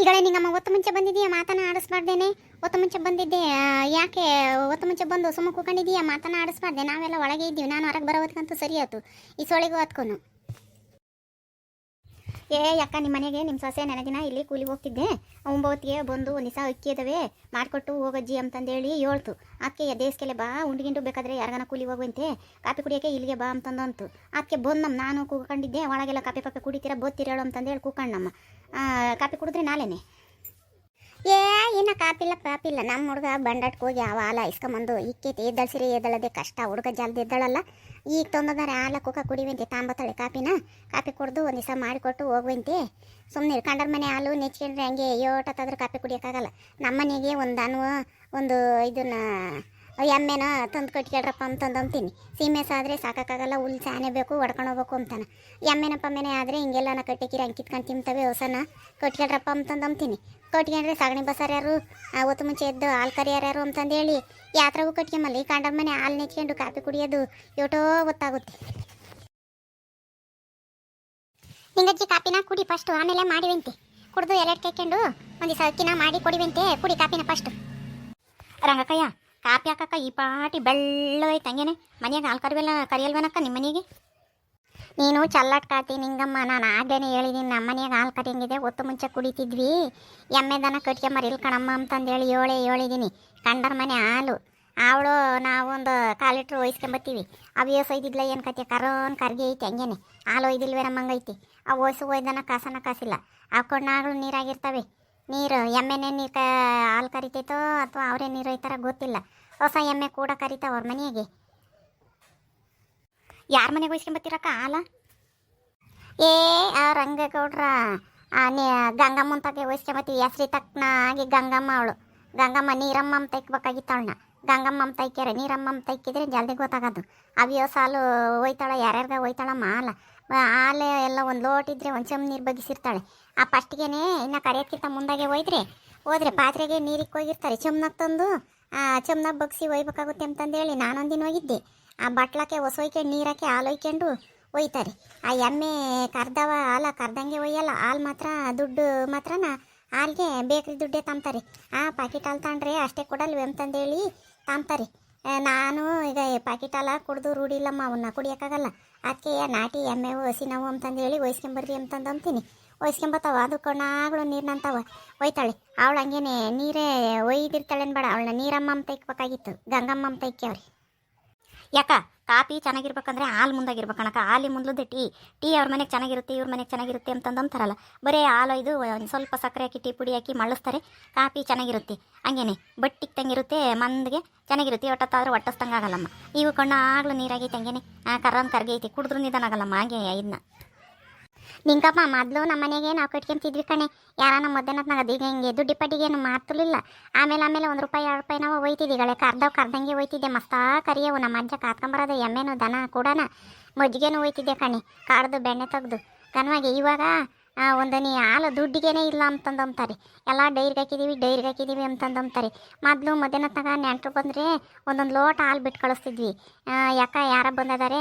ಈಗಲೇ ನಿಂಗಮ್ಮ ಒತ್ತು ಮುಂಚೆ ಬಂದಿದ್ದೀಯಾ? ಮಾತನ್ನ ಆಡಿಸ್ಬಾರ್ದೇನೆ. ಒತ್ತು ಮುಂಚೆ ಬಂದಿದ್ದೆ. ಯಾಕೆ ಒತ್ತು ಮುಂಚೆ ಬಂದು ಸುಮ್ಮ ಕೂಕೊಂಡಿದೀಯ ಮಾತನ್ನ ಆಡಿಸ್ಬಾರ್ದೆ. ನಾವೆಲ್ಲ ಒಳಗೆ ಇದ್ದೀವಿ. ನಾನು ಹೊರಗೆ ಬರೋದಕ್ಕಂತೂ ಸರಿ ಆಯ್ತು. ಈ ಸೊಳಿಗೂ ಹತ್ಕೊನು. ಏ, ಅಕ್ಕ ನಿಮ್ಮ ಮನೆಗೆ ನಿಮ್ಮ ಸೊಸೆ ನೆನಗಿನ ಇಲ್ಲಿ ಕೂಲಿಗೆ ಹೋಗ್ತಿದ್ದೆ. ಒಂಬತ್ತಿಗೆ ಬಂದು ಒಂದು ದಿವಸ ಅಕ್ಕಿ ಇದಾವೆ ಮಾಡಿಕೊಟ್ಟು ಹೋಗಜ್ಜಿ ಅಂತಂದೇಳಿ ಹೇಳ್ತು. ಅದಕ್ಕೆ ದೇಶಕ್ಕೆಲೆ ಬಾ ಉಂಡ್ಗಿಂಡು ಬೇಕಾದ್ರೆ ಯಾರಿಗಾನ ಕೂಲಿ ಹೋಗುವಂತೆ. ಕಾಪಿ ಕುಡಿಯೋಕೆ ಇಲ್ಲಿಗೆ ಬಾ ಅಂತಂದಂತು. ಅದಕ್ಕೆ ಬಂದಮ್ಮ ನಾನು ಕೂಕೊಂಡಿದ್ದೆ ಒಳಗೆಲ್ಲ ಕಾಪಿ ಪಾಪಿ ಕುಡಿತೀರ ಬೋತ್ತೀರ ಹೇಳು ಅಂತಂದೇಳಿ ಕೂಕಣ್ಣಮ್ಮ ಕಾಪಿ ಕುಡಿದ್ರೆ ನಾಳೆನೆ. ಏ, ಇನ್ನ ಕಾಪಿಲ್ಲ ಪಾಪಿಲ್ಲ ನಮ್ಮ ಹುಡುಗ ಬಂಡಟ್ಗೆ ಹೋಗಿ ಯಾವ ಹಾಲ ಇಸ್ಕೊಂಬಂದು ಇಕ್ಕೈತಿ. ಎದ್ದಳ್ಸಿರಿ, ಎದ್ದಳದೆ ಕಷ್ಟ. ಹುಡುಗ ಜಲ್ದಿ ಎದ್ದಳಲ್ಲ. ಈಗ ತೊಂದರೆ ಹಾಲ ಕುಕ್ಕ ಕುಡಿವಂತೆ. ತಾಂಬತ್ತಾಳೆ ಕಾಪಿನ. ಕಾಪಿ ಕುಡ್ದು ಒಂದು ದಿವಸ ಮಾಡಿಕೊಟ್ಟು ಹೋಗುವಂತೆ. ಸುಮ್ಮನೆ ಕಂಡರ ಮನೆ ಹಾಲು ನೆಚ್ಕೊಂಡ್ರೆ ಹಂಗೆ ಯೋಟತ್ತಾದ್ರೂ ಕಾಪಿ ಕುಡಿಯೋಕ್ಕಾಗಲ್ಲ. ನಮ್ಮ ಮನೆಗೆ ಒಂದು ಅನ್ವ ಒಂದು ಇದನ್ನ ಎಮ್ಮೆನ ತಂದು ಕಟ್ಕೊಳ್ರಪ್ಪ ಅಂತಂದು ಅಂತೀನಿ. ಸೀಮೆ ಸಾದ್ರೆ ಸಾಕಾಗಲ್ಲ ಹುಲ್ ಸಾನೆ ಬೇಕು, ಹೊಡ್ಕೊಂಡು ಹೋಗ್ಬೇಕು ಅಂತಾನೆ. ಎಮ್ಮೆನಪ್ಪ ಪಮ್ಮೆನೆ ಆದರೆ ಹಿಂಗೆಲ್ಲ ನಾ ಕಟ್ಟಿಕಿರಿ ಅಂಕಿತ್ಕೊಂಡು ಕಿತ್ಕೊಂಡು ತಿಂತವೆ ಹೊಸನ. ಕಟ್ಕೊಳ್ರಪ್ಪ ಅಂತಂದು ಅಂತೀನಿ. ಕಟ್ಕೊಂಡ್ರೆ ಸಗಣಿ ಬಸಾರ ಯಾರು? ಅವತ್ತು ಮುಂಚೆ ಎದ್ದು ಹಾಲು ಕರಿಯಾರ ಯಾರು ಅಂತಂದು ಹೇಳಿ. ಯಾತ್ರಾಗೂ ಕಟ್ಕೊಂಬಲ್ಲಿ ಕಾಂಡದ ಮನೆ ಹಾಲು ನೆಚ್ಕೊಂಡು ಕಾಫಿ ಕುಡಿಯೋದು ಯೋಟೋ ಗೊತ್ತಾಗುತ್ತೆ. ನಿಂಗಜ್ಜಿ ಕಾಪಿನ ಕುಡಿ ಫಸ್ಟು ಆಮೇಲೆ ಮಾಡಿವಂತೆ. ಕುಡಿದು ಎಲೆಟ್ ಕೈಕೊಂಡು ಒಂದು ದಿವಸ ಮಾಡಿ ಕೊಡಿವಂತೆ. ಕುಡಿ ಕಾಪಿನ ಫಸ್ಟ್ ರಂಗಕ್ಕಯ್ಯ ಕಾಪಿ ಹಾಕಕ್ಕ ಈ ಪಾಟಿ ಬೆಳ್ಳೋಯ್ತು ಹಂಗೇನೆ. ಮನೆಯಾಗ ಹಾಲು ಕರಿವೆಲ್ಲ ಕರಿಯಲ್ವನಕ್ಕ ನಿಮ್ಮ ಮನೆಗೆ? ನೀನು ಚಲ್ಲಟ್ ಕಾತಿ ನಿಂಗಮ್ಮ, ನಾನು ಆಗೇನೆ ಹೇಳಿದ್ದೀನಿ ನಮ್ಮ ಮನೆಯಾಗ ಹಾಲು ಕರಿಯಂಗಿದೆ ಹೊತ್ತು ಮುಂಚೆ ಕುಡಿತಿದ್ವಿ. ಎಮ್ಮೆ ದನ ಕಟ್ಕೊಂಬರಿ ಇಲ್ಲಿ ಕಣಮ್ಮ ಅಂತಂದೇಳಿ ಏಳೆ ಹೇಳಿದ್ದೀನಿ ಕಂಡರ ಮನೆ ಹಾಲು. ಅವಳು ನಾವೊಂದು ಕಾಲು ಲೀಟ್ರ್ ಒಯ್ಸ್ಕೊಂಬತ್ತೀವಿ. ಅವು ಯೋಸ್ ಒಯ್ದಿದ್ಲ ಏನು ಕತೆ? ಕರೋನ್ ಕರ್ಗಿ ಐತಿ ಹಂಗೇನೆ. ಹಾಲು ಒಯ್ದಿಲ್ವೇ ನಮ್ಮಂಗೈತಿ. ಆ ಒಯ್ಸು ಒಯ್ದನ ಕಾಸನ ಕಾಸಿಲ್ಲ. ಆ ಕೊಂಡಾಗಳು ನೀರಾಗಿರ್ತವೆ. ನೀರು, ಎಮ್ಮೆನೇ ನೀರು ಕ, ಹಾಲು ಕರಿತೈತೋ ಅಥವಾ ಅವರೇ ನೀರು ಒಯ್ತಾರ ಗೊತ್ತಿಲ್ಲ. ಹೊಸ ಎಮ್ಮೆ ಕೂಡ ಕರಿತಾವ ಅವ್ರ ಮನೆಗೆ. ಯಾರ ಮನೆಗೆ ಒಯ್ಸ್ಕೊಂಬತ್ತೀರಕ್ಕ ಹಾಲ? ಏ, ಆ ರಂಗಗೌಡ್ರ ಗಂಗಮ್ಮನ ತಗೆ ಒಯ್ಸ್ಕೊಂಬತ್ತೀವಿ ಹೆಸ್ರಿ ತಕ್ಕನಾಗಿ ಗಂಗಮ್ಮ ಅವಳು. ಗಂಗಮ್ಮ ನೀರಮ್ಮ ತೈಕ್ಬೇಕಾಗಿತ್ತವಳನ್ನ ಗಂಗಮ್ಮ ತೈಕ್ಯಾರ ನೀರಮ್ಮ ತೈಕಿದ್ರೆ ಜಲ್ದಿ ಗೊತ್ತಾಗೋದು. ಅವ್ಯೋ ಸಾಲು ಒಯ್ತಾಳ ಯಾರ್ಯಾರ್ಗ ಒಯ್ತಾಳಮ್ಮ ಹಾಲ. ಹಾಲು ಎಲ್ಲ ಒಂದು ಲೋಟ ಇದ್ರೆ ಒಂದು ಚಮ್ ನೀರು ಬಗ್ಗಿಸಿರ್ತಾಳೆ. ಆ ಫಸ್ಟ್ಗೆನೆ ಇನ್ನು ಕರೆಯೋದಕ್ಕಿಂತ ಮುಂದಾಗೆ ಒಯ್ದ್ರೆ ಹೋದ್ರೆ ಪಾತ್ರೆಗೆ ನೀರಿಗೆ ಹೋಗಿರ್ತಾರೆ ಚಮ್ನಾಗ ತಂದು ಆ ಚಮ್ನಾಗ ಬಗ್ಸಿ ಒಯ್ಬೇಕಾಗುತ್ತೆ ಅಂತಂದೇಳಿ ನಾನೊಂದಿನ ಹೋಗಿದ್ದೆ ಆ ಬಟ್ಲಕ್ಕೆ ಹೊಸೊಯ್ಕೆ ನೀರಕ್ಕೆ ಹಾಲು ಒಯ್ಕೊಂಡು ಒಯ್ತಾರೆ. ಆ ಎಮ್ಮೆ ಕರ್ದವ ಹಾಲ ಕರ್ದಂಗೆ ಒಯ್ಯಲ್ಲ ಹಾಲು ಮಾತ್ರ ದುಡ್ಡು ಮಾತ್ರನ ಹಾಲ್ಗೆ ಬೇಕ್ರಿ ದುಡ್ಡೇ ತಾಂತಾರೆ ಆ ಪ್ಯಾಕೆಟ್ ಹಾಲು ತಗೊಂಡ್ರೆ ಅಷ್ಟೇ ಕೊಡಲ್ವೇ ಅಂತಂದೇಳಿ ತಾಂತಾರೆ ಆ, ನಾನು ಈಗ ಪ್ಯಾಕೆಟ್ ಹಾಲ ಕುಡ್ದು ರೂಢಿಲ್ಲಮ್ಮ ಅವನ್ನ ಕುಡಿಯೋಕ್ಕಾಗಲ್ಲ. ಅದಕ್ಕೆ ನಾಟಿ, ಎಮ್ಮೆ ಹಸಿ ನಾವು ಅಂತಂದೇಳಿ ಒಯ್ಸ್ಕೊಂಬರ್ರಿ ಅಂತಂದು ಅಂತೀನಿ. ಒಯ್ಸ್ಕೊಂಬತ್ತಾವ, ಅದು ಕಣ್ಣಾಗಳು ನೀರ್ನಂತಾವ. ಒಯ್ತಾಳೆ, ಅವಳು ಹಂಗೇನೆ ನೀರೇ ಒಯ್ದಿರ್ತಾಳೆ ಬೇಡ, ಅವಳನ್ನ ನೀರಮ್ಮ ಅಂತ ಇಕ್ಬೇಕಾಗಿತ್ತು ಗಂಗಮ್ಮ ಅಂತ ಇಕ್ಕವ್ರಿ ಯಾಕ? ಕಾಪಿ ಚೆನ್ನಾಗಿರ್ಬೇಕಂದ್ರೆ ಹಾಲು ಮುಂದಾಗಿರ್ಬೇಕಣಕ್ಕ ಹಾಲಿ ಮುಂದ್ಲದ್ದು ಟೀ. ಟೀ ಅವ್ರ ಮನೆಗೆ ಚೆನ್ನಾಗಿರುತ್ತೆ, ಇವ್ರ ಮನೆಗೆ ಚೆನ್ನಾಗಿರುತ್ತೆ ಅಂತಂದು ಅಂತಾರಲ್ಲ ಬರೀ ಹಾಲು ಇದು, ಒಂದು ಸ್ವಲ್ಪ ಸಕ್ಕರೆ ಹಾಕಿ, ಟೀ ಪುಡಿ ಹಾಕಿ ಮಳ್ಳಿಸ್ತಾರೆ ಕಾಪಿ ಚೆನ್ನಾಗಿರುತ್ತೆ. ಹಂಗೇನೆ. ಬಟ್ಟಿಗೆ ತಂಗಿರುತ್ತೆ, ಮಂದಿಗೆ ಚೆನ್ನಾಗಿರುತ್ತೆ. ಒಟ್ಟತ್ತಾದ್ರೂ ಒಟ್ಟಿಸ್ದಂಗೆ ಆಗಲ್ಲಮ್ಮ. ಇವು ಕಣ್ಣು ಆಗ್ಲೂ ನೀರಾಗೈತೆ ಹಂಗೇನೆ. ಕರ್ರನ್ ಕರ್ಗೈತಿ. ಕುಡಿದ್ರು ನಿಧಾನ ಆಗಲ್ಲಮ್ಮ. ಹಾಗೆ ಇದನ್ನ. ನಿಂಕಪ್ಪ ಮೊದಲು ನಮ್ಮ ಮನೆಗೆ ನಾವು ಕಟ್ಕೊಂತಿದ್ವಿ ಕಣೆ. ಯಾರನ್ನ ಮಧ್ಯಾಹ್ನತ್ನಾಗ ಅದು ಈಗ ಹಿಂಗೆ ದುಡ್ಡಿ ಪಟ್ಟಿಗೆ ಏನು ಮಾತುಲಿಲ್ಲ. ಆಮೇಲೆ ಆಮೇಲೆ ಒಂದು ರೂಪಾಯಿ, ಎರಡು ರೂಪಾಯಿ ನಾವು ಒಯ್ತಿದ್ದೀಗಳೆ ಕರ್ದವ್ ಕರ್ದಂಗೆ ಒಯ್ತಿದ್ದೆ. ಮಸ್ತಾ ಕರಿಯವು. ನಮ್ಮ ಅಜ್ಜ ಕಾತ್ಕೊಂಬರೋದು ಎಮ್ಮೆನು ದನ ಕೂಡನ. ಮಜ್ಜಿಗೆನೂ ಒಯ್ತಿದ್ದೆ ಕಣೆ. ಕಾಡ್ದು ಬೆಣ್ಣೆ ತೆಗ್ದು. ಕನ್ವಾಗಿ ಇವಾಗ ಆ, ನೀ ಹಾಲು ದುಡ್ಡಿಗೇನೆ ಇಲ್ಲ ಅಂತಂದು ಅಂತಾರೆ ಎಲ್ಲ ಡೈರಿಗೆ ಹಾಕಿದ್ದೀವಿ ಡೈರಿಗೆ ಹಾಕಿದ್ದೀವಿ ಅಂತಂದು ಅಂತಾರೆ ಮೊದಲು ತನಕ ನೆಂಟರು ಬಂದರೆ ಒಂದೊಂದು ಲೋಟ ಹಾಲು ಬಿಟ್ಟು ಕಳಿಸ್ತಿದ್ವಿ. ಯಾಕೆ ಯಾರ ಬಂದಿದ್ದಾರೆ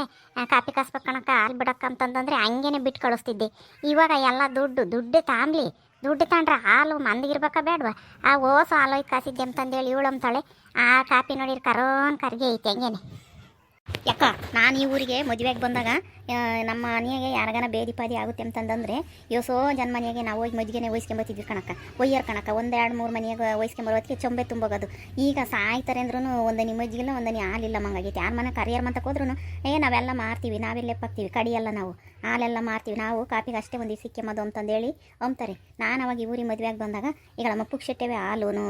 ಕಾಪಿ ಕಾಸ್ಬೇಕು ಕಣಕ್ಕ ಹಾಲು ಬಿಡಕ್ಕ ಅಂತಂದ್ರೆ ಹಂಗೇನೆ ಬಿಟ್ಟು ಕಳಿಸ್ತಿದ್ದೆ. ಇವಾಗ ಎಲ್ಲ ದುಡ್ಡು ದುಡ್ಡು ತಾಂಬ್ಲಿ ದುಡ್ಡು ತಗೊಂಡ್ರೆ ಹಾಲು ಮಂದಿಗಿರ್ಬೇಕಾ ಬೇಡವಾ ಆ ಓಸು ಹಾಲು ಕಾಸಿದ್ದೆ ಅಂತಂದೇಳಿ ಇವಳು ಅಂತಾಳೆ ಆ ಕಾಪಿ ನೋಡಿರಿ ಕರೋನ್ ಕರ್ಗೆ ಐತೆ ಹಂಗೇನೆ. ಯಾಕ? ನಾನು ಈ ಊರಿಗೆ ಮದುವೆಗೆ ಬಂದಾಗ ನಮ್ಮ ಮನೆಗೆ ಯಾರಿಗಾನ ಬೇದಿ ಪಾದಿ ಆಗುತ್ತೆ ಅಂತಂದ್ರೆ ಯೋಸೋ ಜನ ಮನೆಗೆ ನಾವು ಹೋಗಿ ಮದುವೆನೆ ವಹಿಸ್ಕೊಂಬತ್ತಿದ್ವಿ ಕಣಕ್ಕ. ಒಯ್ಯರ್ ಕಣಕ್ಕ, ಒಂದೆರಡು ಮೂರು ಮನೆಗೆ ಬರೋದಕ್ಕೆ ಚೊಂಬೆ ತುಂಬೋಗೋದು. ಈಗ ಸಾಯ್ತಾರೆ ಅಂದ್ರೂ ಒಂದನಿ ಮಜ್ಜಿಗಿಲ್ಲ ಒಂದನಿ ಹಾಲಿಲ್ಲ ಮಂಗಾಗೈತೆ ಯಾರ ಮನೆ ಕರಿಯರ್ ಮಂತಕ್ಕೆ ಹೋದ್ರೂ ಏ, ನಾವೆಲ್ಲ ಮಾರ್ತೀವಿ, ನಾವೆಲ್ಲ ಎಪ್ಪಾಗ್ತೀವಿ ಕಡಿಯಲ್ಲ ನಾವು. ಹಾಲೆಲ್ಲ ಮಾರ್ತೀವಿ. ನಾವು ಕಾಪಿಗೆ ಅಷ್ಟೇ ಒಂದು ಸಿಕ್ಕೆಮದು ಅಂತಂದೇಳಿ ಅಂತಾರೆ ನಾನು ಅವಾಗ ಊರಿ ಊರಿಗೆ ಮದುವೆಗೆ ಬಂದಾಗ, ಈಗ ನಮ್ಮ ಪುಕ್ ಶೆಟ್ಟೆವೆ ಹಾಲುನು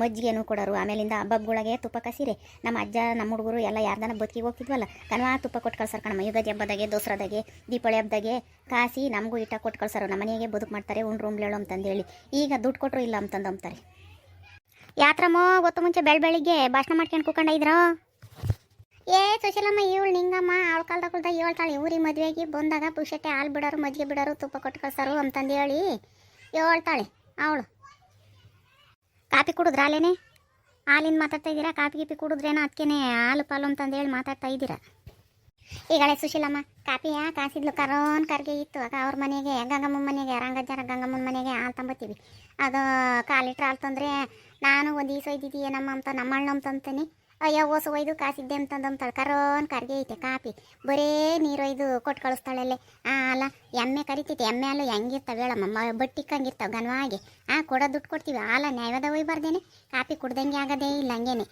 ಮಜ್ಜಿಗೆನೂ ಕೊಡೋರು. ಆಮೇಲಿಂದ ಹಬ್ಬಗಳಿಗೆ ತುಪ್ಪ ಕಸಿರೆ. ನಮ್ಮ ಅಜ್ಜ, ನಮ್ಮ ಹುಡುಗರು ಎಲ್ಲ ಯಾರ್ದಾನ ಬದುಕಿಗೆ ಹೋಗ್ತಿದ್ವಲ್ಲ ಕನ್ವಾ ತುಪ್ಪ ಕೊಟ್ಟು ಕಳ್ಸಾರ ಕಣಮ್ಮ. ಯುಗಾದಿ ಹಬ್ಬದಾಗೆ, ದಸರಾದಾಗೆ, ದೀಪಾವಳಿ ಹಬ್ಬದಾಗೆ ಕಾಸಿ ನಮಗೂ ಇಟ್ಟ ಕೊಟ್ಟು ಕಳ್ಸಾರು. ನಮ್ಮ ಮನೆಗೆ ಬದುಕು ಮಾಡ್ತಾರೆ ಉಣ್ ರೂಮ್ ಲೇಳು ಅಂತಂದೇಳಿ ಈಗ ದುಡ್ಡು ಕೊಟ್ಟರು ಇಲ್ಲ ಅಂತಂದು ಅಂಬ್ತಾರೆ. ಯಾತ್ರಮ್ಮೋ ಗೊತ್ತು ಮುಂಚೆ ಬೆಳ್ ಬೆಳಿಗ್ಗೆ ಭಾಷಣ ಮಾಡ್ಕೊಂಡು ಕೂಕೊಂಡಿದ್ರೋ ಏ ಸುಶೀಲಮ್ಮ ಇವಳು ನಿಂಗಮ್ಮ, ಅವಳ ಕಾಲದಾಗ ಹೇಳ್ತಾಳೆ ಊರಿಗೆ ಮದುವೆಗೆ ಬಂದಾಗ ಪುಷಟ್ಟೆ ಹಾಲು ಬಿಡೋರು, ಮಜ್ಜಿಗೆ ಬಿಡೋರು, ತುಪ್ಪ ಕೊಟ್ಟು ಕಳ್ಸೋರು ಅಂತಂದು ಹೇಳಿ ಹೇಳ್ತಾಳೆ ಅವಳು. ಕಾಪಿ ಕುಡಿದ್ರ ಅಲ್ಲೇನೆ? ಹಾಲಿಂದ ಮಾತಾಡ್ತಾ ಇದ್ದೀರಾ? ಕಾಪಿ ಗೀಪಿ ಕುಡಿದ್ರೇನೋ ಅದಕ್ಕೇನೆ ಹಾಲು ಪಾಲು ಅಂತಂದು ಹೇಳಿ ಮಾತಾಡ್ತಾ ಇದ್ದೀರಾ? ಈಗಳೆ ಸುಶೀಲಮ್ಮ, ಕಾಪಿ ಯಾ ಕಾಸಿದ್ಲು? ಕರೋನ್ ಕರ್ಗೆ ಇತ್ತು. ಆಗ ಅವ್ರ ಮನೆಗೆ, ಗಂಗಮ್ಮನ ಮನೆಗೆ ರಂಗಜ್ಜರ ಗಂಗಮ್ಮನ ಮನೆಗೆ ಹಾಲು ತಂಬತ್ತೀವಿ. ಅದು ಕಾಲು ಹಾಲು ತಂದರೆ, ನಾನು ಒಂದು ದಿವಸ ಅಂತ ನಮ್ಮ ಅಣ್ಣ ಅಂತಂತೀನಿ ಅಯ್ಯೋ ಓಸ ಒಯ್ದು ಕಾಸಿದ್ದೆ ಅಂತಂದೊಂದು ತಳ್ಕರೋನ್ ಕರ್ಗೆ ಐತೆ ಕಾಪಿ. ಬರೇ ನೀರು ಒಯ್ದು ಕೊಟ್ಟು ಕಳಿಸ್ತಾಳಲ್ಲೇ. ಆ, ಅಲ್ಲ, ಎಮ್ಮೆ ಕರಿತೈತೆ ಎಮ್ಮೆ ಅಲ್ಲ ಹೆಂಗಿರ್ತಾವೆ ಹೇಳಮ್ಮ. ಮ ಬಟ್ಟಿಕ್ಕಂಗಿರ್ತಾವೆ ಗನವಾಗಿ. ಆ, ಕೊಡೋ ದುಡ್ಡು ಕೊಡ್ತೀವಿ. ಹಾಲ ನ್ಯಾಯದ ಒಯ್ಬಾರ್ದೇನೆ ಕಾಪಿ ಕುಡ್ದಂಗೆ ಆಗೋದೇ ಇಲ್ಲ ಹಂಗೇನೆ.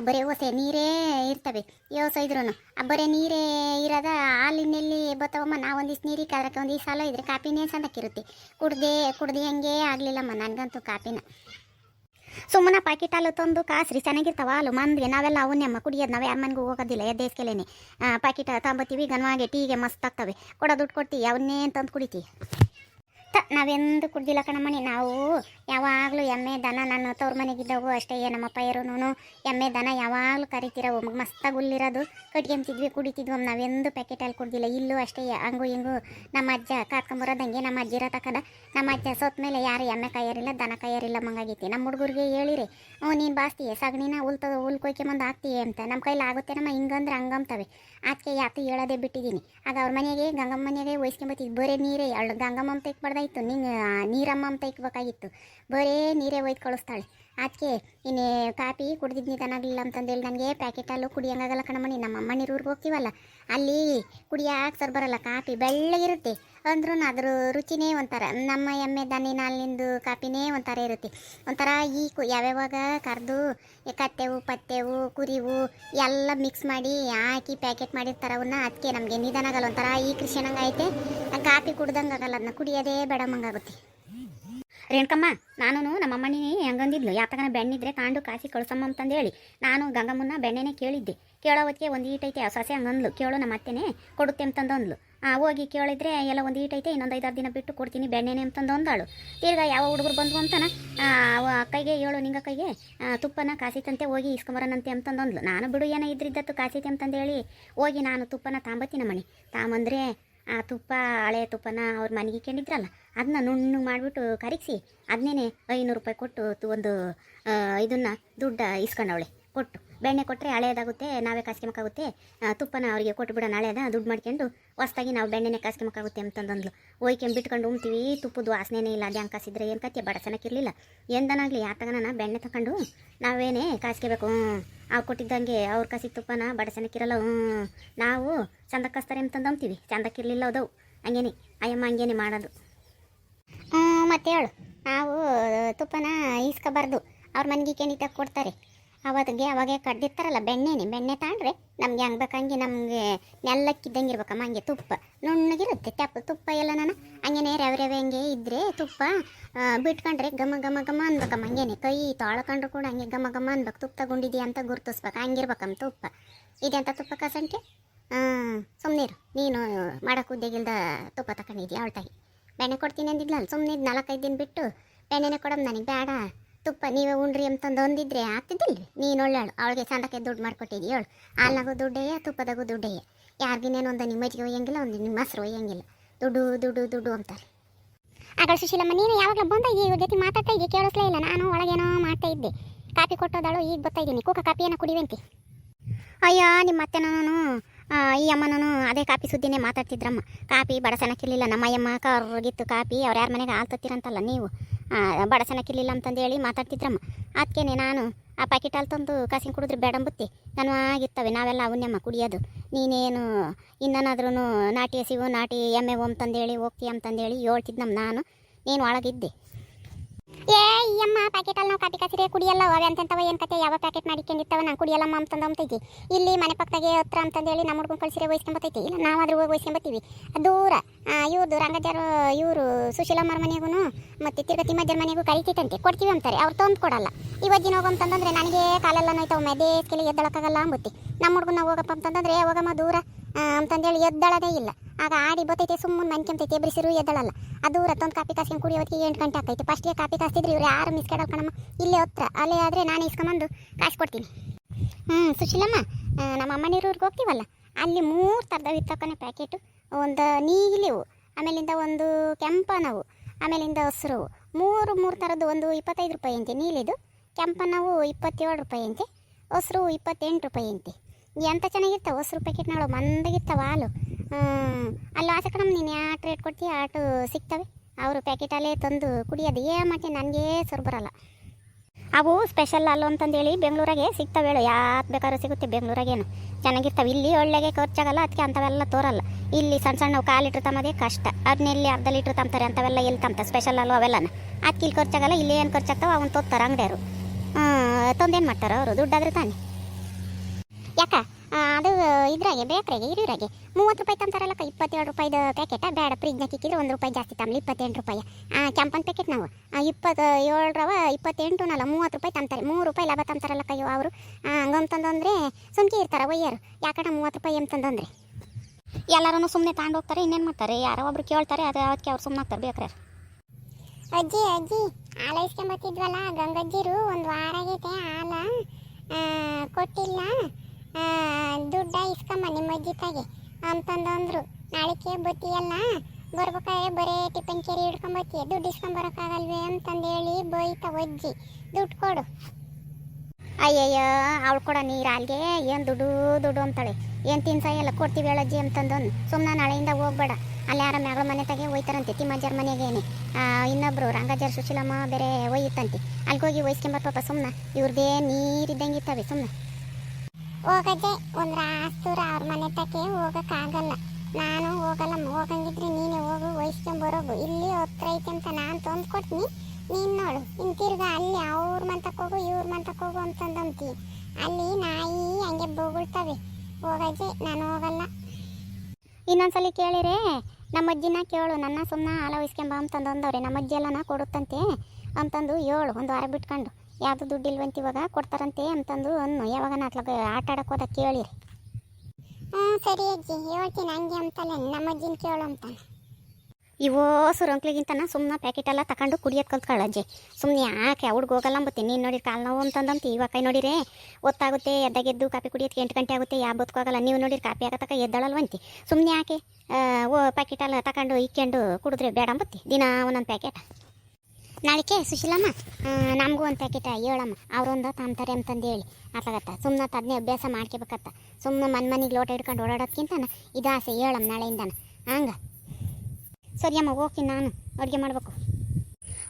ಬರೀ ಓಸೆ ನೀರೇ ಇರ್ತವೆ. ಯೋ ಇದ್ರು ಆ, ಬರೀ, ನೀರೇ ಇರೋದ ಹಾಲಿನಲ್ಲಿ ಬತ್ತವಮ್ಮ. ನಾವು ಒಂದಿಷ್ಟು ನೀರಿಗೆ ಅದಕ್ಕೆ ಒಂದಿಷ್ಟು ಸಾಲ ಇದ್ರೆ ಕಾಪಿನೇ ಸಣ್ಣಕ್ಕಿರುತ್ತೆ. ಕುಡ್ದೆ, ಕುಡ್ದು ಹೆಂಗೆ ಆಗಲಿಲ್ಲಮ್ಮ. ನನಗಂತೂ ಕಾಪಿನ. ಸುಮ್ಮನೆ ಪಾಕಿಟ್ ಹಾಲು ತಂದು ಕಾಸ್ರಿ, ಚೆನ್ನಾಗಿರ್ತಾವ ಹಾಲು ಮಂದಿ ನಾವೆಲ್ಲ ಅವನ್ನೆಮ್ಮ ಕುಡಿಯೋದು ನಾವೇ, ಅಮ್ಮನಿಗೂ ಹೋಗೋದಿಲ್ಲ, ಎದ್ದೇಸ್ಕೆಲೇನೆ. ಪಾಕಿಟ್ ತಂಬತ್ತೀವಿ ಗನವಾಗೆ ಟೀಗೆ ಮಸ್ತ್ ಆಗ್ತವೆ ಕೊಡೋ ದುಡ್ಡು ಕೊಡ್ತೀವಿ ಅವನ್ನೇ ತಂದು ಕುಡಿತೀವಿ ತ ನಾವೆಂದು ಕುಡ್ದಿಲ್ಲ ಕಣಮ್ಮನಿ ನಾವು ಯಾವಾಗಲೂ ಎಮ್ಮೆ ದನ ನನ್ನ ತವ್ರ ಮನೆಗಿದ್ದವು ಅಷ್ಟೇ ನಮ್ಮಪ್ಪ ಇರೋನು ಎಮ್ಮೆ ದನ ಯಾವಾಗಲೂ ಕರಿತಿರವು. ಮಸ್ತಾಗಿ ಹುಲ್ಲಿರೋದು. ಕಟ್ಕೊಂತಿದ್ವಿ ಕುಡಿತಿದ್ವಿ. ನಾವೆಂದು ಪ್ಯಾಕೆಟಲ್ಲಿ ಕುಡ್ದಿಲ್ಲ. ಇಲ್ಲೂ ಅಷ್ಟೇ, ಹಂಗು ಹಿಂಗು ನಮ್ಮ ಅಜ್ಜ ಕಾತ್ಕೊಂಬರೋದಂಗೆ ನಮ್ಮ ಅಜ್ಜಿ ಇರೋ ತಕ್ಕದ ನಮ್ಮ ಅಜ್ಜ ಸೋತ್ ಮೇಲೆ ಯಾರು ಎಮ್ಮೆ ಕೈಯಾರಿಲ್ಲ, ದನ ಕೈಯಾರಿಲ್ಲ ಮಂಗಾಗೈತಿ. ನಮ್ಮ ಹುಡುಗರಿಗೆ ಹೇಳಿರಿ. ಹ್ಞೂ ನೀನು ಬಾಸ್ತೀಯ ಸಗಣಿನ ಉಲ್ತ ಹುಲ್ ಕೊಯ್ಕೊಂಬಂದು ಹಾಕ್ತೀಯ ಅಂತ. ನಮ್ಮ ಕೈಲಿ ಆಗುತ್ತೆ ನಮ್ಮ ಹಿಂಗಂದ್ರೆ ಹಂಗಂತವೆ ಅದಕ್ಕೆ ಯಾತು ಹೇಳೋದೇ ಬಿಟ್ಟಿದ್ದೀನಿ. ಆಗ ಅವ್ರ ಮನೆಗೆ ಗಂಗಮ್ಮ ಮನೆಗೆ ವಹಿಸ್ಕೊಂಬತ್ತಿದ್ದು ಬರೀ ನೀರೇ. ಅವಳು ಗಂಗಮ್ಮ ತೆಗ್ಬಾರ್ದಾಯ್ತು ನಿಂಗೆ ನೀರಮ್ಮ ಅಂತ ಇಕ್ಬೇಕಾಗಿತ್ತು. ಬರೇ ನೀರೇ ಒಯ್ದು ಕಳಿಸ್ತಾಳೆ. ಅದಕ್ಕೆ ಇನ್ನೇ ಕಾಪಿ ಕುಡ್ದಿದ್ದು ನಿಧಾನಾಗಲಿಲ್ಲ ಅಂತಂದೇಳಿ ನನಗೆ ಪ್ಯಾಕೆಟ್ ಹಾಲು ಕುಡಿಯೋಂಗಾಗಲ್ಲ ಕಣಮಣಿ ನಮ್ಮ ಅಮ್ಮನ ಊರಿಗೆ ಹೋಗ್ತೀವಲ್ಲ? ಅಲ್ಲಿ ಕುಡಿಯಾಕೆ ಸರ್ ಬರಲ್ಲ. ಕಾಪಿ ಬೆಳ್ಳಗಿರುತ್ತೆ. ಅಂದ್ರೂ ಅದ್ರ ರುಚಿನೇ ಒಂಥರ. ನಮ್ಮ ಎಮ್ಮೆ ದಾನಿ ನಾಲಿಂದು ಕಾಪಿನೇ ಒಂಥರ ಇರುತ್ತೆ. ಒಂಥರ ಈ ಕು ಯಾವ್ಯಾವಾಗ ಕರೆದು ಕತ್ತೆವು, ಪತ್ತೆವು, ಕುರಿವು ಎಲ್ಲ ಮಿಕ್ಸ್ ಮಾಡಿ ಹಾಕಿ ಪ್ಯಾಕೆಟ್ ಮಾಡಿರ್ತಾರೆ ಅವನ್ನ ಅದಕ್ಕೆ ನಮಗೆ ನಿಧಾನ ಆಗಲ್ಲ ಒಂಥರ ಈ ಕೃಷಿನಂಗೆ ಐತೆ. ಕಾಪಿ ಕುಡ್ದಂಗೆ ಆಗಲ್ಲ ಅದನ್ನ ಕುಡಿಯೋದೇ ಬೇಡಮ್ಮಂಗಾಗುತ್ತೆ ರೇಣುಕಮ್ಮ ನಾನು ನಮ್ಮ ಅಮ್ಮನಿ ಹಂಗಂದಿದ್ಲು. ಬೆಣ್ಣೆ ಬೆಣ್ಣಿದ್ರೆ ತಾಂಡು ಕಾಸಿ ಕಳ್ಸಮ್ಮ ಅಂತಂದೇಳಿ. ನಾನು ಗಂಗಮ್ಮನ ಬೆಣ್ಣೆನೇ ಕೇಳಿದ್ದೆ. ಕೇಳೋವತ್ತಿಗೆ ಒಂದು ಈಟೈತೆ ಸೊಸೆ ಹಂಗಂದ್ಲು. ಕೇಳು ನಮ್ಮ ಅತ್ತೆನೇ ಕೊಡುತ್ತೆ ಅಂತಂದೊಂದ್ಲು ಹೋಗಿ ಕೇಳಿದ್ರೆ, ಎಲ್ಲ ಒಂದು ಈಟ್ ಐತೆ, ಇನ್ನೊಂದು ಐದಾರು ದಿನ ಬಿಟ್ಟು ಕೊಡ್ತೀನಿ ಬೆಣ್ಣೆನೆ ಅಂತಂದು ಒಂದಾಳು. ತಿರ್ಗಾ ಯಾವ ಹುಡುಗರು ಬಂದ್ವು ಅಂತಾನ ಅಕ್ಕಗೆ ಹೇಳು, ನಿಂಗ ಕೈಗೆ ತುಪ್ಪನ ಕಾಸಿತಂತೆ ಹೋಗಿ ಇಸ್ಕೊಂಬರನಂತೆ ಅಂತಂದೊಂದ್ಲು ನಾನು ಬಿಡು, ಏನೋ ಇದ್ರಿದ್ದತ್ತು ಕಾಸಿತೆ ಅಂತಂದು ಹೇಳಿ, ಹೋಗಿ ನಾನು ತುಪ್ಪನ ತಾಂಬತ್ತೀನಿ ಮಣಿ. ತಾಂಬಂದ್ರೆ, ಆ, ತುಪ್ಪ, ಹಳೆ ತುಪ್ಪನ ಅವ್ರ ಮನೆಗೆ ಇಕ್ಕೊಂಡಿದ್ರಲ್ಲ ಅದನ್ನ ನುಣ್ಣು ಮಾಡಿಬಿಟ್ಟು ಕರಗಿಸಿ, ಅದನ್ನೇ ಐನೂರು ರೂಪಾಯಿ ಕೊಟ್ಟು ಒಂದು ಇದನ್ನ ದುಡ್ಡು ಇಸ್ಕೊಂಡವಳೆ, ಕೊಟ್ಟು. ಬೆಣ್ಣೆ ಕೊಟ್ಟರೆ ಹಳೆಯದಾಗುತ್ತೆ ನಾವೇ ಕಾಸ್ಕೊಂಬಕ್ಕಾಗುತ್ತೆ ಆ, ತುಪ್ಪನ ಅವರಿಗೆ ಕೊಟ್ಟು ಬಿಡೋಣ ಹಳೆಯದ ದುಡ್ಡು ಮಾಡ್ಕೊಂಡು ಹೊಸ್ದಾಗಿ ನಾವು ಬೆಣ್ಣೆನೆ ಕಾಸ್ಕೊಂಬಕ್ಕಾಗುತ್ತೆ ಅಂತಂದಂದ್ಲು ಒಯ್ಕೊಂಡು ಬಿಟ್ಕೊಂಡು ಉಮ್ತೀವಿ ತುಪ್ಪದ ವಾಸನೆನೇ ಇಲ್ಲ ಅದೇ ಕಾಸಿದ್ರೆ ಏನು ಕತ್ತೆ ಬಡಸನಕ್ಕಿರಲಿಲ್ಲ ಎಂದನಾಗಲಿ ಯಾತಗನ ಬೆಣ್ಣೆ ತಗೊಂಡು ನಾವೇನೇ ಕಾಸ್ಕೋಬೇಕು ಅವ್ರು ಕೊಟ್ಟಿದ್ದಂಗೆ ಅವ್ರ ಕಸಿ ತುಪ್ಪನ ಬಡಸನಕ್ಕಿರಲ್ಲ ಹ್ಞೂ ನಾವು ಚಂದ ಕಸ್ತಾರೆ ಅಂತಂದು ಅಂತೀವಿ ಚಂದಕ್ಕಿರಲಿಲ್ಲ ಅದವು ಹಂಗೇನೆ ಅಯ್ಯಮ್ಮ ಹಂಗೇನೆ ಮಾಡೋದು. ಹ್ಞೂ ಮತ್ತೆ ಹೇಳು. ನಾವು ತುಪ್ಪನ ಈಸ್ಕೋಬಾರ್ದು. ಅವ್ರ ಮನೆಗೆ ಕೆಣಿತ ಕೊಡ್ತಾರೆ? ಅವತ್ತಿಗೆ ಅವಾಗೆ ಕಡ್ದಿರ್ತಾರಲ್ಲ, ಬೆಣ್ಣೆನೆ, ಬೆಣ್ಣೆ ತಾಂಡ್ರೆ ನಮ್ಗೆ ಹೆಂಗೆ ಬೇಕಂಗೆ ನಮಗೆ ನೆಲ್ಲಕ್ಕಿದ್ದಂಗೆ ಇರ್ಬೇಕಮ್ಮ, ಹಂಗೆ ತುಪ್ಪ. ನುಣ್ಣಗಿರುತ್ತೆ, ತೆಪ್ಪ ತುಪ್ಪ ಎಲ್ಲ ನಾನು ಹಂಗೇನೆ ರವೆ ರವೆ ಹಂಗೆ ಇದ್ದರೆ ತುಪ್ಪ ಬಿಟ್ಕೊಂಡ್ರೆ ಘಮ ಘಮ ಘಮ ಅನ್ಬೇಕಮ್ಮ, ಹಂಗೇನೆ ಕೈ ತೊಳ್ಕೊಂಡ್ರು ಕೂಡ ಹಂಗೆ ಘಮ ಘಮ ಅನ್ಬೇಕು. ತುಪ್ಪ ತಗೊಂಡಿದ್ಯಾ ಅಂತ ಗುರ್ತಿಸ್ಬೇಕು, ಹಂಗಿರ್ಬೇಕಮ್ಮ ತುಪ್ಪ. ಇದೆಂತ ತುಪ್ಪ ಕಸಂಟೆ ಹಾಂ ಸುಮ್ಮನಿರು ನೀನು ಮಾಡೋಕ್ಕೆ ಉದ್ಯೋಗಿಲ್ದ ತುಪ್ಪ ತಗೊಂಡಿದ್ಯಾ ಅವಳ್ತಾಗಿ ಬೆಣ್ಣೆ ಕೊಡ್ತೀನಿ ಅಂದಿದ್ಲಲ್ಲ ಸುಮ್ಮನೆ ನಾಲ್ಕೈದು ದಿನ ಬಿಟ್ಟು ಬೆಣ್ಣೆನೇ ಕೊಡಮ್ ನನಗೆ, ಬೇಡ. ತುಪ್ಪ ನೀವೇ ಉಂಡ್ರಿ ಅಂತಂದು ಒಂದಿದ್ರೆ ಆಗ್ತಿದ್ದಿಲ್ರಿ ನೀನು ಒಳ್ಳೆಳು. ಅವಳಿಗೆ ಚಂದಕ್ಕೆ ದುಡ್ಡು ಹೇಳು. ಹಾಲ್ನಾಗೂ ದುಡ್ಡೆಯ ತುಪ್ಪದಾಗೂ ದುಡ್ಡೆಯ ಯಾರಿಗಿನೇನು ಒಂದು ನಿಮ್ಮ ಮಜ್ಜಿಗೆ ಒಯ್ಯಂಗಿಲ್ಲ, ಒಂದು ನಿಮ್ಮ ಮೊಸರು ಒಯ್ಯಂಗಿಲ್ಲ. ದುಡ್ಡು ದುಡ್ಡು ದುಡ್ಡು ಅಂತಾರೆ. ಆಗ ಸುಶೀಲಮ್ಮ, ನೀನು ಯಾವಾಗ ಬಂದ ಇವ್ರ ಜೊತೆ ಮಾತಾಡ್ತಾ ಇದ್ದೆ ಕೇಳಿಸ್ಲೇ ಇಲ್ಲ. ನಾನು ಒಳಗೇನೋ ಮಾಡ್ತಾ ಇದ್ದೆ. ಕಾಪಿ ಕೊಟ್ಟೋದಾಳು, ಈಗ ಬರ್ತಾ ಇದ್ದೀನಿ. ಕೂಕ ಕಾಪಿಯನ್ನು ಕುಡಿವೆಂತಿ ಅಯ್ಯ, ನಿಮ್ಮ ಅತ್ತೆ ನಾನು ಈ ಅಮ್ಮನೂ ಅದೇ ಕಾಪಿ ಸುದ್ದಿನೇ ಮಾತಾಡ್ತಿದ್ರಮ್ಮ. ಕಾಪಿ ಬಡಸನಕ್ಕಿರ್ಲಿಲ್ಲ ನಮ್ಮ ಅಯ್ಯಮ್ಮ ಕರ್ಗಿತ್ತು ಕಾಪಿ ಅವ್ರು ಯಾರ ಮನೆಗೆ ಹಾಲು ನೀವು. ಬಡಸನಕ್ಕಿರ್ಲಿಲ್ಲ ಅಂತಂದೇಳಿ ಮಾತಾಡ್ತಿದ್ರಮ್ಮ. ಅದಕ್ಕೇನೆ ನಾನು ಆ ಪ್ಯಾಕೆಟ್ ಅಲ್ಲಿ ತಂದು ಕಾಸಿನ ಕುಡಿದ್ರೆ ಬೇಡಂಬುತ್ತಿ ನಾನು ಆಗಿರ್ತವೆ ನಾವೆಲ್ಲ ಅವನ್ನೆಮ್ಮ ಕುಡಿಯೋದು. ನೀನೇನು ಇನ್ನನಾದ್ರೂ ನಾಟಿ ಹಸಿವು, ನಾಟಿ ಎಮ್ಮೆ ಅಂತಂದೇಳಿ ಹೋಗ್ತೀಯ ಅಂತಂದೇಳಿ ಹೇಳ್ತಿದ್ನಮ್ಮ ನಾನು. ನೀನು ಒಳಗಿದ್ದೆ ಏ ಈ ಅಮ್ಮ ಪ್ಯಾಕೆಟ್ ಅಲ್ಲಿ ನಾವು ಕಾಪಿ ಕಾಸಿರೆ, ಕುಡಿಯಲ್ಲ, ಅವೆ ಅಂತಂತವ ಏನು ಕತೆ, ಯಾವ ಪ್ಯಾಕೆಟ್ ಮಾಡಿಕೊಂಡಿರ್ತಾವ, ನಾನು ಕುಡಿಯಲ್ಲಮ್ಮ ಅಂತಂದು ಅಂತೈತಿ ಇಲ್ಲಿ ಮನೆ ಪಕ್ಕದಾಗೆ ಹತ್ರ ಅಂತಂದೇಳಿ ನಮ್ಮ ಹುಡ್ಕೊಂಡು ಕಳ್ಸಿರೆ ವಹಿಸ್ಕೊಂಬತ್ತೈತಿ ಇಲ್ಲ ನಾವಾದ್ರೂ ಹೋಗಿ ವಹಿಸ್ಕೊಂಬತ್ತೀವಿ ದೂರ ಇವ್ರದ್ದು ರಂಗಜಾರು ಇವರು ಸುಶೀಲಮ್ಮರ ಮನೆಗೂ ಮತ್ತೆ ತಿರ್ಗ ತಿಮ್ಮಜ್ಜರ ಮನೆಗೂ ಕರಿತೈತಂತೆ ಕೊಡ್ತೀವಿ ಅಂತಾರೆ, ಅವ್ರು ತಂದು ಕೊಡಲ್ಲ. ಇವತ್ತಿನ ಹೋಗು ಅಂತಂದ್ರೆ ನನಗೆ ಕಾಲೆಲ್ಲ ನೋಯ್ತಾವ, ಮೆದೇಸ್ಕೆಲಿ ಎದ್ದಳಕ್ಕಾಗಲ್ಲ ಅಂಬುತ್ತಿ. ನಮ್ಮ ಹುಡ್ಗನ ಹೋಗಪ್ಪ ಅಂತಂದ್ರೆ, ಹೋಗಮ್ಮ ದೂರ. ಅಂತಂದೇಳಿ ಎದ್ದಳದೇ ಇಲ್ಲ. ಆಗ ಆಡಿ ಬತ್ತೈತೆ, ಸುಮ್ಮನೆ ಮನ್ಕೊಂತೈತೆ ಎಬ್ರಿಸಿರು, ಎದ್ದಳಲ್ಲ. ಅದು ಹತ್ತೊಂದು ತಂದು ಕಾಪಿ ಕಾಸ್ಕೊಂಡು ಕುಡಿಯೋದಕ್ಕೆ ಎಂಟು ಗಂಟೆ ಆಗ್ತೈತೆ. ಫಸ್ಟ್ಗೆ ಕಾಪಿ ಕಾಸ್ತಿದ್ರು, ಇವ್ರು ಯಾರು ಮಿಸ್ ಕೇಳೋ ಕಣಮ್ಮ. ಇಲ್ಲೇ ಹತ್ರ, ಅಲ್ಲೇ ಆದರೆ ನಾನು ಇಸ್ಕೊಂಬಂದು ಕಾಸು ಕೊಡ್ತೀನಿ. ಹ್ಞೂ ಸುಶೀಲಮ್ಮ ನಮ್ಮ ಅಮ್ಮನೀರೂರ್ಗೆ ಹೋಗ್ತೀವಲ್ಲ? ಅಲ್ಲಿ ಮೂರು ಥರದ ಇರ್ತಕ್ಕನೆ ಪ್ಯಾಕೆಟು ಒಂದು ನೀಲಿವು, ಆಮೇಲಿಂದ ಒಂದು ಕೆಂಪನವು, ಆಮೇಲಿಂದ ಹಸಿರು. ಮೂರು ಮೂರು ಥರದ್ದು ಒಂದು ಇಪ್ಪತ್ತೈದು ರೂಪಾಯಿ ಅಂತೆ, ನೀಲಿದು. ಕೆಂಪನವು ಇಪ್ಪತ್ತೇಳು ರೂಪಾಯಿ ಅಂತೆ, ಹಸಿರು ಇಪ್ಪತ್ತೆಂಟು ರೂಪಾಯಿ ಅಂತೆ. ಎಂತ ಚೆನ್ನಾಗಿರ್ತಾವೆ, ಹೊಸರು ಪ್ಯಾಕೆಟ್ನಾಳು ಮಂದಾಗಿರ್ತಾವೆ ಹಾಲು. ಅಲ್ಲಿ ಆಸೆ ಕಡೆ ನೀನು ಯಾಟ್ ರೇಟ್ ಕೊಡ್ತೀಯ ಆಟು ಸಿಗ್ತವೆ. ಅವರು ಪ್ಯಾಕೆಟಲ್ಲೇ ತಂದು ಕುಡಿಯೋದು ಏನು ಮಾಡ್ತೀನಿ ನನಗೆ ಸರ್ ಬರಲ್ಲ. ಅವು ಸ್ಪೆಷಲ್ ಹಾಲು ಅಂತಂದೇಳಿ ಬೆಂಗಳೂರಾಗೆ ಸಿಗ್ತಾವೆ ಹೇಳು, ಯಾತ್ ಬೇಕಾದ್ರೂ ಸಿಗುತ್ತೆ ಬೆಂಗಳೂರಾಗೇನು. ಚೆನ್ನಾಗಿರ್ತವೆ, ಇಲ್ಲಿ ಒಳ್ಳೆಗೆ ಖರ್ಚಾಗಲ್ಲ ಅದಕ್ಕೆ ಅಂಥವೆಲ್ಲ ತೋರಲ್ಲ. ಇಲ್ಲಿ ಸಣ್ಣ ಸಣ್ಣ ಕಾಲು ಲೀಟ್ರ್ ತಮ್ಮದೇ ಕಷ್ಟ. ಅದನ್ನೆಲ್ಲಿ ಅರ್ಧ ಲೀಟ್ರ್ ತಂತಾರೆ ಅಂಥವೆಲ್ಲ ಎಲ್ಲಿ ತಂತ ಸ್ಪೆಷಲ್ ಹಾಲು ಅವೆಲ್ಲನ. ಅದಕ್ಕೆ ಇಲ್ಲಿ ಖರ್ಚಾಗಲ್ಲ, ಇಲ್ಲಿ ಏನು ಖರ್ಚಾಗ್ತಾವೆ ಅವನು ತೊತ್ತಾರೆ ಅಂಗಡಿಯವರು ತಂದೇನು ಮಾಡ್ತಾರೆ ಅವರು? ದುಡ್ಡಾದ್ರೆ ತಾನೆ. ಯಾಕ? ಅದು ಇದ್ರಾಗೆ, ಬೇಕ್ರಾಗೆ ಇರೋರಾಗೆ ಮೂವತ್ತು ರೂಪಾಯಿ ತಂತಾರಲ್ಲಕ್ಕ ಇಪ್ಪತ್ತೇಳು ರೂಪಾಯಿದು ಪ್ಯಾಕೆಟ ಬೇಡ ಫ್ರಿಜ್ನ ಕಿಕ್ಕಿದ್ರೆ ಒಂದು ರೂಪಾಯಿ ಜಾಸ್ತಿ ತಮ್ಮ ಇಪ್ಪತ್ತೆಂಟು ರೂಪಾಯಿ. ಕೆಂಪನ್ ಪ್ಯಾಕೆಟ್ ನಾವು. ಇಪ್ಪತ್ತು, ಏಳರವ, ಇಪ್ಪತ್ತೆಂಟುನಲ್ಲ, ಮೂವತ್ತು ರೂಪಾಯಿ ತಂತಾರೆ. ಮೂರು ರೂಪಾಯಿ ಲಾಭ ತಂತಾರಲ್ಲಕ್ಕ ಇವು ಅವರು. ಹಂಗಂತಂದ್ರೆ ಸುಮ್ಕೆ ಇರ್ತಾರೆ ಒಯ್ಯರು. ಯಾಕಂದ್ರೆ ಮೂವತ್ತು ರೂಪಾಯಿ ಅಂತಂದ್ರೆ ಎಲ್ಲರೂ ಸುಮ್ಮನೆ ತಗೊಂಡು ಹೋಗ್ತಾರೆ, ಇನ್ನೇನು ಮಾಡ್ತಾರೆ? ಯಾರೋ ಒಬ್ರು ಕೇಳ್ತಾರೆ, ಅದು ಅದಕ್ಕೆ ಅವ್ರು ಸುಮ್ಮನೆ ಆಗ್ತಾರೆ, ಬೇಕಾರೆ. ಅಜ್ಜಿ ಅಜ್ಜಿ, ಹಾಲು ಗಂಗಜ್ಜಿರು, ಒಂದು ವಾರ ಆಗೈತೆ ಹಾಲ ಕೊಟ್ಟಿಲ್ಲ. ದುಡ್ಡ ಇಸ್ಕೊಂಬ ನಿಮ್ಮ ಅಜ್ಜಿ ತಾಗೆ ಅಂತಂದಂದ್ರು ನಾಳಿಕೆ ಬತ್ತೀಯಲ್ಲ? ಬರ್ಬೇಕಾದ್ರೆ ಬರೇ ಟಿಫನ್ ಕೇರಿ ಹಿಡ್ಕೊಂಬತ್ತಿ ದುಡ್ಡು ಇಸ್ಕೊಂಬರೋಕ್ಕಾಗಲ್ವೇ ಅಂತಂದೇಳಿ ಬೈತ ಒಜ್ಜಿ ದುಡ್ಡು ಕೊಡು. ಅಯ್ಯಯ್ಯೋ, ಅವಳು ಕೊಡ ನೀರು ಅಲ್ಲಿಗೆ ಏನು ದುಡ್ಡು ದುಡ್ಡು ಅಂತಾಳೆ. ಏನು ತಿನ್ಸಾಯಲ್ಲ ಕೊಡ್ತೀವಿ ಹೇಳಜ್ಜಿ ಅಂತಂದು ಸುಮ್ಮನೆ ನಾಳೆಯಿಂದ ಹೋಗ್ಬೇಡ. ಅಲ್ಲಿ ಯಾರ ಮಗಳ ಮನೆ ತಗೆ ಒಯ್ತಾರಂತೆ, ತಿಮ್ಮಜ್ಜರ ಮನೆಗೇನೆ. ಇನ್ನೊಬ್ಬರು ರಂಗಜ್ಜರ್ ಸುಶೀಲಮ್ಮ ಬೇರೆ ಅಲ್ಲಿಗೆ ಹೋಗಿ ಒಯ್ಸ್ಕೊಂಬರ್ಪಪ್ಪ ಸುಮ್ಮನೆ ಇವ್ರದೇ ನೀರಿದ್ದಂಗಿತ್ತವೆ ಸುಮ್ಮನೆ ಹೋಗಜ್ಜೆ ಒಂದು ರಾಸ್ತೂರ ಅವ್ರ ಮನೆ ತಕ್ಕೆ ಹೋಗೋಕ್ಕಾಗಲ್ಲ. ನಾನು ಹೋಗಲ್ಲ ಹೋಗಂಗಿದ್ರೆ ನೀನೇ ಹೋಗು ವಹಿಸ್ಕೊಂಬರೋಗು ಇಲ್ಲಿ ಹತ್ರ ಐತೆ ಅಂತ ನಾನು ತಂದು ಕೊಡ್ತೀನಿ ನೀನು ನೋಡು ಇನ್ನು ತಿರ್ಗ ಅಲ್ಲಿ ಅವ್ರ ಮಂತಕ್ಕೆ ಹೋಗು, ಇವ್ರ ಮಂತಕ್ಕೆ ಹೋಗು ಅಂತಂದಂತಿ ಅಲ್ಲಿ ನಾಯಿ ಹಂಗೆ ಬೋಗುಳ್ತವೆ. ಹೋಗಜ್ಜೆ ನಾನು ಹೋಗಲ್ಲ. ಇನ್ನೊಂದ್ಸಲಿ ಕೇಳಿರೆ ನಮ್ಮ ಅಜ್ಜಿನ ಕೇಳು, ನನ್ನ ಸುಮ್ಮನೆ ಹಾಲ ಅಂತಂದು ಅಂತಂದವ್ರೆ ನಮ್ಮ ಅಜ್ಜಿ ನಾ ಕೊಡುತ್ತಂತೆ ಅಂತಂದು ಹೇಳು, ಒಂದು ವಾರ ಬಿಟ್ಕೊಂಡು. ಯಾವುದು ದುಡ್ಡು ಇಲ್ವಂತ ಇವಾಗ ಕೊಡ್ತಾರಂತೆ ಅಂತಂದು ಅನ್ನು. ಯಾವಾಗ ನಾತ್ಲಾಗ ಆಟ ಆಡಕ್ಕೆ ಹೋದ ಕೇಳಿರಿ ಹ್ಞೂ ಸರಿ ಅಜ್ಜಿ ಹೇಳ್ತೀನಿ ಹಂಗೆ ಅಂತಲ್ಲ ನಮ್ಮ ಅಜ್ಜಿನ ಕೇಳು ಅಂತ ಇವೋ ಸುರಂಕ್ಲಿಗಿಂತನ ಸುಮ್ಮನೆ ಪ್ಯಾಕೆಟ್ ಎಲ್ಲ ತಗೊಂಡು ಕುಡಿಯೋದು ಕಲ್ತ್ಕೊಳ್ಳ ಅಜ್ಜಿ. ಸುಮ್ಮನೆ ಯಾಕೆ ಹುಡ್ಗ ಹೋಗಲ್ಲ ಅಂಬತ್ತೆ? ನೀನು ನೋಡಿ ಕಾಲು ನೋವು ಅಂತಂದಂತ ಇವಾಗ ಕೈ ನೋಡಿರೆ? ಒತ್ತಾಗುತ್ತೆ ಎದ್ದಾಗೆದ್ದು ಕಾಫಿ ಕುಡಿಯೋದಕ್ಕೆ ಎಂಟು ಗಂಟೆ ಆಗುತ್ತೆ ಯಾವ ಬದುಕೋಗಲ್ಲ. ನೀವು ನೋಡಿರಿ ಕಾಫಿ ಆಗತಕ್ಕ ಎದ್ದಳಲ್ವಂತಿ? ಸುಮ್ಮನೆ ಯಾಕೆ? ಓ ಪ್ಯಾಕೆಟ್ ಎಲ್ಲ ತಗೊಂಡು ಇಕ್ಕೊಂಡು ಕುಡಿದ್ರೆ ಬೇಡ ಅಂಬತ್ತಿ? ದಿನ ಒಂದೊಂದು ಪ್ಯಾಕೆಟ್ ನಾಳಿಕೆ ಸುಶೀಲಮ್ಮ ನಮಗೂ ಒಂದು ಪ್ಯಾಕೆಟ್ ಹೇಳಮ್ಮ. ಅವರೊಂದು ತಾಂತಾರೆ ಅಂತಂದು ಹೇಳಿ ಅತ್ಲಾಗತ್ತ ಸುಮ್ಮನೆ ಅದನ್ನೇ ಅಭ್ಯಾಸ ಮಾಡ್ಕೋಬೇಕತ್ತ. ಸುಮ್ಮನೆ ಮನ್ ಮನೆಗೆ ಲೋಟ ಹಿಡ್ಕೊಂಡು ಓಡಾಡೋದ್ಕಿಂತ ಇದು ಆಸೆ ಹೇಳಮ್ಮ ನಾಳೆಯಿಂದನ. ಹಂಗ? ಸರಿ ಅಮ್ಮ ಹೋಗ್ತೀನಿ ನಾನು. ಅಡುಗೆ ಮಾಡಬೇಕು.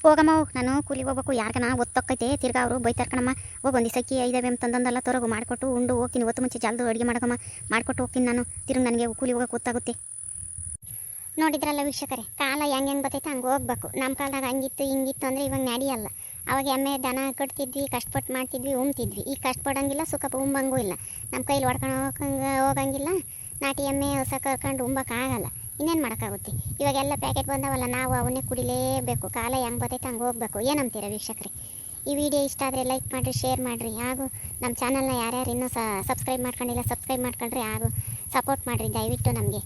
ಹೋಗಮ್ಮ, ಹೋಗಿ. ನಾನು ಕೂಲಿಗೆ ಹೋಗ್ಬೇಕು. ಯಾರ್ಗನ ಒತ್ತೊಕ್ಕೈತೆ. ತಿರ್ಗಾ ಅವರು ಬೈತಾರ್ ಕಣಮ್ಮ. ಹೋಗಿ ಒಂದು ಸಕ್ಕಿ ಐದವೆ ಅಂತಂದಲ್ಲ ತೊರಗು ಮಾಡಿಕೊಟ್ಟು ಉಂಡು. ಹೋಗ್ತೀನಿ. ಒತ್ತು ಮುಂಚೆ ಜಲ್ದು ಅಡುಗೆ ಮಾಡಕಮ್ಮ ಮಾಡಿಕೊಟ್ಟು ಹೋಗ್ತೀನಿ ನಾನು. ತಿರುಗಿ ನನಗೆ ಕೂಲಿ ಹೋಗಕ್ಕೆ ಗೊತ್ತಾಗುತ್ತೆ. ನೋಡಿದ್ರಲ್ಲ ವೀಕ್ಷಕರೇ, ಕಾಲ ಹೆಂಗೆ ಹೆಂಗೆ ಬರ್ತೈತೆ ಹಂಗೆ ಹೋಗ್ಬೇಕು. ನಮ್ಮ ಕಾಲದಾಗ ಹಂಗಿತ್ತು, ಹಿಂಗಿತ್ತು ಅಂದರೆ ಇವಾಗ ನಡೆಯಲ್ಲ ಅವಾಗ ಎಮ್ಮೆ ದನ ಕಟ್ತಿದ್ವಿ ಕಷ್ಟಪಟ್ಟು ಮಾಡ್ತಿದ್ವಿ ಉಮ್ತಿದ್ವಿ ಈಗ ಕಷ್ಟಪಡಂಗಿಲ್ಲ, ಸುಖ ಉಂಬಂಗೂ ಇಲ್ಲ. ನಮ್ಮ ಕೈಲಿ ಹೊಡ್ಕೊಂಡು ಹೋಗಂಗ, ಹೋಗಂಗಿಲ್ಲ, ನಾಟಿ ಎಮ್ಮೆ ಹೊಸ ಕರ್ಕೊಂಡು ಉಂಬಕ್ಕಾಗಲ್ಲ ಇನ್ನೇನು ಮಾಡೋಕ್ಕಾಗುತ್ತೆ? ಇವಾಗೆಲ್ಲ ಪ್ಯಾಕೆಟ್ ಬಂದವಲ್ಲ, ನಾವು ಅವನ್ನೇ ಕುಡಿಲೇಬೇಕು. ಕಾಲ ಹೆಂಗೆ ಬರ್ತೈತೆ ಹಂಗೆ ಹೋಗ್ಬೇಕು. ಏನಂತೀರ ವೀಕ್ಷಕರೇ? ಈ ವಿಡಿಯೋ ಇಷ್ಟ ಆದರೆ ಲೈಕ್ ಮಾಡಿರಿ ಶೇರ್ ಮಾಡಿರಿ. ಹಾಗೂ ನಮ್ಮ ಚಾನಲ್ನ ಯಾರ್ಯಾರು ಇನ್ನೂ ಸಬ್ಸ್ಕ್ರೈಬ್ ಮಾಡ್ಕೊಂಡಿಲ್ಲ ಸಬ್ಸ್ಕ್ರೈಬ್ ಮಾಡ್ಕೊಂಡ್ರೆ ಹಾಗೂ ಸಪೋರ್ಟ್ ಮಾಡಿರಿ ದಯವಿಟ್ಟು ನಮಗೆ.